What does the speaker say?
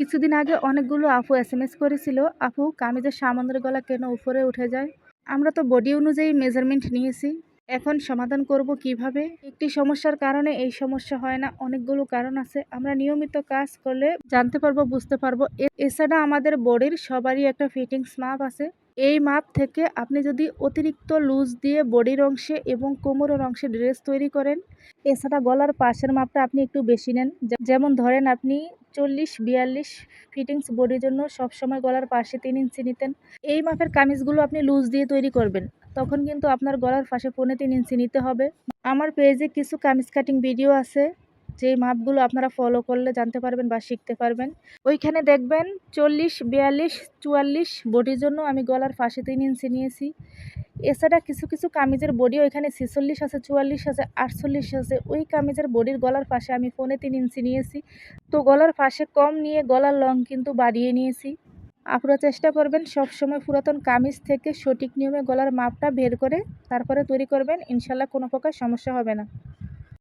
কিছুদিন আগে অনেকগুলো আপু এস এম এস করেছিল। আপু, কামিজের সামনের গলা কেন উপরে উঠে যায়? আমরা তো বডি অনুযায়ী মেজারমেন্ট নিয়েছি। এখন সমাধান করব কীভাবে? একটি সমস্যার কারণে এই সমস্যা হয় না। অনেকগুলো কারণ আছে। আমরা নিয়মিত কাজ করলে জানতে পারব, বুঝতে পারব। এছাড়া আমাদের বডির সবারই একটা ফিটিংস মাপ আছে। এই মাপ থেকে আপনি যদি অতিরিক্ত লুজ দিয়ে বডির অংশে এবং কোমরের অংশে ড্রেস তৈরি করেন, এছাড়া গলার পাশের মাপটা আপনি একটু বেশি নেন। যেমন ধরেন আপনি চল্লিশ, বিয়াল্লিশ ফিটিংস বডির জন্য সবসময় গলার পাশে তিন ইঞ্চি নিতেন। এই মাপের কামিজগুলো আপনি লুজ দিয়ে তৈরি করবেন। তখন কিন্তু আপনার গলার পাশে পৌনে তিন ইঞ্চি নিতে হবে। আমার পেজে কিছু কামিজ কাটিং ভিডিও আছে। যে মাপগুলো আপনারা ফলো করলে জানতে পারবেন বা শিখতে পারবেন। ওইখানে দেখবেন চল্লিশ, বিয়াল্লিশ, চুয়াল্লিশ বডির জন্য আমি গলার পাশে তিন ইঞ্চি নিয়েছি। এছাড়া কিছু কিছু কামিজের বডি ওইখানে ছেচল্লিশ আছে, চুয়াল্লিশ আছে, আটচল্লিশ আছে। ওই কামিজের বডির গলার পাশে আমি পৌনে তিন ইঞ্চি নিয়েছি। তো গলার পাশে কম নিয়ে গলার লং কিন্তু বাড়িয়ে নিয়েছি। আপনারা চেষ্টা করবেন সবসময় পুরাতন কামিজ থেকে সঠিক নিয়মে গলার মাপটা বের করে তারপরে তৈরি করবেন। ইনশাল্লাহ কোনো প্রকার সমস্যা হবে না।